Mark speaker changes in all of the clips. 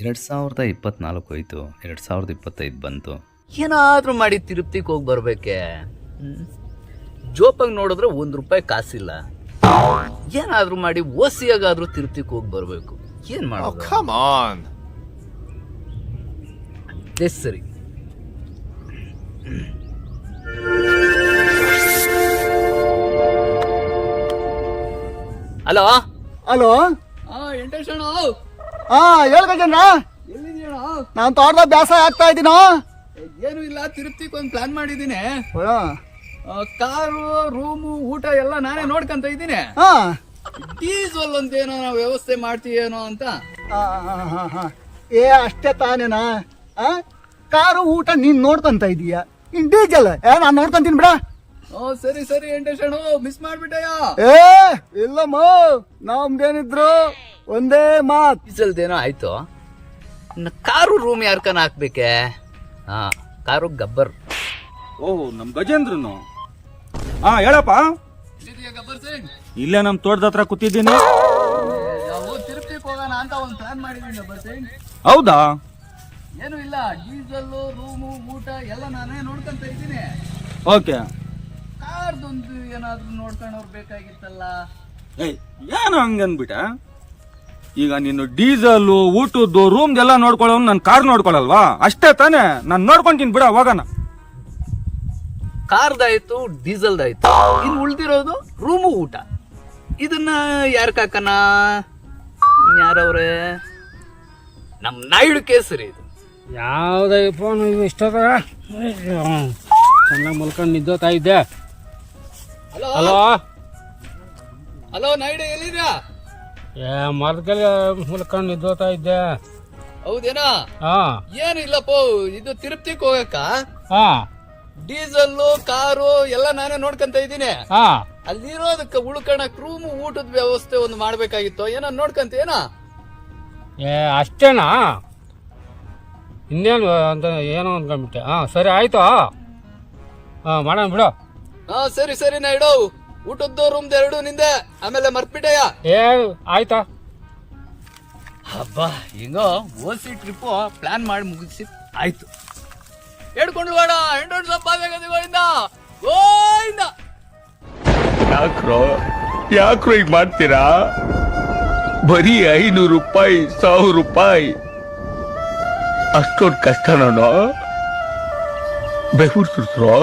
Speaker 1: ಎರಡು ಸಾವಿರದ ಇಪ್ಪತ್ನಾಲ್ಕು ಹೋಯ್ತು ಎರಡು ಸಾವಿರದ ಇಪ್ಪತ್ತೈದು ಬಂತು.
Speaker 2: ಏನಾದರೂ ಮಾಡಿ ತಿರುಪ್ತಿಗೆ ಹೋಗಿ ಬರ್ಬೇಕೆ? ಜೋಪಾಗಿ ನೋಡಿದ್ರೆ ಒಂದು ರೂಪಾಯಿ ಕಾಸಿಲ್ಲ. ಏನಾದರೂ ಮಾಡಿ ಓಸಿಯಾಗಾದರೂ ತಿರುಪ್ತಿಗೆ ಹೋಗಿ ಬರಬೇಕು. ಏನು
Speaker 3: Oh,
Speaker 2: ಮಾಡೋದು? ಸರಿ. ಹಲೋ?
Speaker 4: ಹಲೋ?
Speaker 2: ಎಂಟೇಶಣ
Speaker 4: ಹಾ ಹೇಳ್ ಗಜೇಂದ್ರ. ನಾನು ತೋಟದಾಗ ಬ್ಯಾಸ ಆಗ್ತಾ ಇದ್ದೀನೋ?
Speaker 2: ಏನು ಇಲ್ಲ ತಿರುಪ್ತಿಗೆ ಒಂದು ಪ್ಲಾನ್ ಮಾಡಿದ್ದೀನಿ. ಕಾರು ರೂಮು ಊಟ ಎಲ್ಲ ನಾನೇ ನೋಡ್ಕೊಂತ ಇದ್ದೀನಿ. ಡೀಸಲ್ ಅಂತ ಏನೋ ನಾವು ವ್ಯವಸ್ಥೆ ಮಾಡ್ತೀವೇನೋ ಅಂತ.
Speaker 4: ಏ ಅಷ್ಟೇ ತಾನೇನಾ? ಆ? ಕಾರು ಊಟ ನೀನ್ ನೋಡ್ಕೊಂತ ಇದೀಯ? ಇನ್ ಡೀಸೆಲ್? ಏ ನಾನು ನೋಡ್ಕೊಂತೀನಿ ಬಿಡ.
Speaker 2: ಓ ಸರಿ ಸರಿ ಎಂಟೇಶ್ ಮಿಸ್ ಮಾಡ್ಬಿಟ್ಟಯ್ಯ?
Speaker 4: ಏ ಇಲ್ಲಮ್ಮ. ನಮ್ದೇನಿದ್ರು ಒಂದೇ ಮಾತ್.
Speaker 2: ಡೀಸೆಲ್ದೇನೋ ಆಯ್ತು? ಇನ್ನು ಕಾರು ರೂಮ್ ಯಾರ್ಕನ ಹಾಕ್ಬೇಕೆ? ಹಾ ಕಾರು ಗಬ್ಬರ್.
Speaker 5: ಓಹ್ ನಮ್ ಗಜೇಂದ್ರನು? ಹಾ ಹೇಳಪ್ಪ.
Speaker 2: ಗಬ್ಬರ್ ಸಿಂಗ್
Speaker 5: ಇಲ್ಲೇ ನಮ್ ತೋಟದ ಹತ್ರ ಕೂತಿದ್ದೀನಿ.
Speaker 2: ನಾವು ತಿರುಪ್ತಿಗೆ ಹೋಗೋಣ ಅಂತ ಒಂದು ಪ್ಲಾನ್ ಮಾಡಿದ್ದೀನಿ ಗಬ್ಬರ್ ಸಿಂಗ್
Speaker 5: ಹೌದಾ?
Speaker 2: ಏನು ಇಲ್ಲ ಡೀಸೆಲ್ ರೂಮು ಊಟ ಎಲ್ಲ ನಾನೇ ನೋಡ್ಕೊಂತ ಇದ್ದೀನಿ.
Speaker 5: ಓಕೆ.
Speaker 2: ಕಾರ್ದೊಂದು ಏನಾದ್ರೂ ನೋಡ್ಕೊಂಡು ಹೋಗ್ಬೇಕಾಗಿತ್ತಲ್ಲ
Speaker 5: ಏಯ್ ಏನು ಹಂಗನ್ಬಿಟ್ಟ? ಈಗ ನೀನು ಡೀಸೆಲ್ ಊಟದ್ದು ರೂಮ್ದೆಲ್ಲ ನೋಡ್ಕೊಳ್ಳೋ ನನ್ನ ಕಾರ್ ನೋಡ್ಕೊಳಲ್ವಾ ಅಷ್ಟೇ ತಾನೇ ನಾನು ನೋಡ್ಕೊಂತೀನಿ ಬಿಡ ಹೋಗೋಣ
Speaker 2: ಕಾರ್ದಾಯ್ತು ಡೀಸೆಲ್ದಾಯ್ತು. ಇನ್ನು ಉಳ್ದಿರೋದು ರೂಮು ಊಟ. ಇದನ್ನ ಯಾರ ಕಾಕನ? ಯಾರವ್ರೆ? ನಮ್ಮ ನಾಯ್ಡು ಕೇಸರಿ ಇದು.
Speaker 6: ಯಾವುದೇ ಫೋನ್ ಇಷ್ಟದ? ಚೆನ್ನಾಗಿ ಮಲ್ಕೊಂಡು ನಿದ್ದೋತಾ ಇದ್ದೆ.
Speaker 2: ಹಲೋ?
Speaker 6: ಹಲೋ?
Speaker 2: ಹಲೋ ನಾಯ್ಡು ಎಲ್ಲಿದ್ಯಾ?
Speaker 6: ಏ ಮರ್ದಲ್ಲಿ ಮಲ್ಕೊಂಡು ನಿದ್ದೋತಾ ಇದ್ದೆ.
Speaker 2: ಹೌದೇನಾ?
Speaker 6: ಹಾ.
Speaker 2: ಏನಿಲ್ಲಪ್ಪ ಇದು ತಿರುಪ್ತಿಗೆ ಹೋಗಕ್ಕ?
Speaker 6: ಹಾ.
Speaker 2: ಡೀಸೆಲ್ ಕಾರು ಎಲ್ಲ ನಾನೇ ನೋಡ್ಕೊಂತ ಇದ್ದೀನಿ.
Speaker 6: ಹಾ.
Speaker 2: ಅಲ್ಲಿರೋದಕ್ಕೆ ಉಳ್ಕಣಕ್ ರೂಮ್ ಊಟದ ವ್ಯವಸ್ಥೆ ಒಂದು ಮಾಡ್ಬೇಕಾಗಿತ್ತು? ಏನೋ ನೋಡ್ಕಂತ ಏನೋ?
Speaker 6: ಏ ಅಷ್ಟೇನಾ? ಇನ್ನೇನು ಅಂತ ಏನೋ ಅಂದ್ಕೊಂಬಿಟ್ಟೆ ಹಾ ಸರಿ ಆಯ್ತು ಹಾ ಮಾಡೋಣ ಬಿಡು.
Speaker 2: ಹಾ ಸರಿ ಸರಿ ನಾಯ್ಡು. ಊಟದ್ದು ರೂಮ್ ಎರಡು ನಿಂದೆ. ಆಮೇಲೆ ಮರ್ತ್ಬಿಟ್ಟೆಯ
Speaker 6: ಏ ಆಯ್ತಾ?
Speaker 2: ಹಬ್ಬ ಹಿಂಗೋ ಓಸಿ ಟ್ರಿಪ್ ಪ್ಲಾನ್ ಮಾಡಿ ಮುಗಿಸಿ ಆಯ್ತು. ಹೇಳ್ಕೊಂಡು ಬೇಡ ಎಂಟು ಸಪ್ಪ ಗೋಯಿಂದ
Speaker 7: ಯಾಕ್ರೋ ಯಾಕ್ರೋ ಈಗ ಮಾಡ್ತೀರಾ? ಬರೀ ಐನೂರು ರೂಪಾಯಿ ಸಾವಿರ ರೂಪಾಯಿ. ಅಷ್ಟೊಂದು ಕಷ್ಟನೋ? ಬೆಹುರ್ ಸುರಿಸ್ರೋ?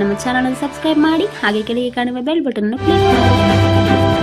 Speaker 8: ನಮ್ಮ ಚಾನಲ್ ಸಬ್ಸ್ಕ್ರೈಬ್ ಮಾಡಿ ಹಾಗೆ ಕೆಳಗೆ ಕಾಣುವ ಬೆಲ್ ಬಟನ್ ಕ್ಲಿಕ್ ಮಾಡಿ.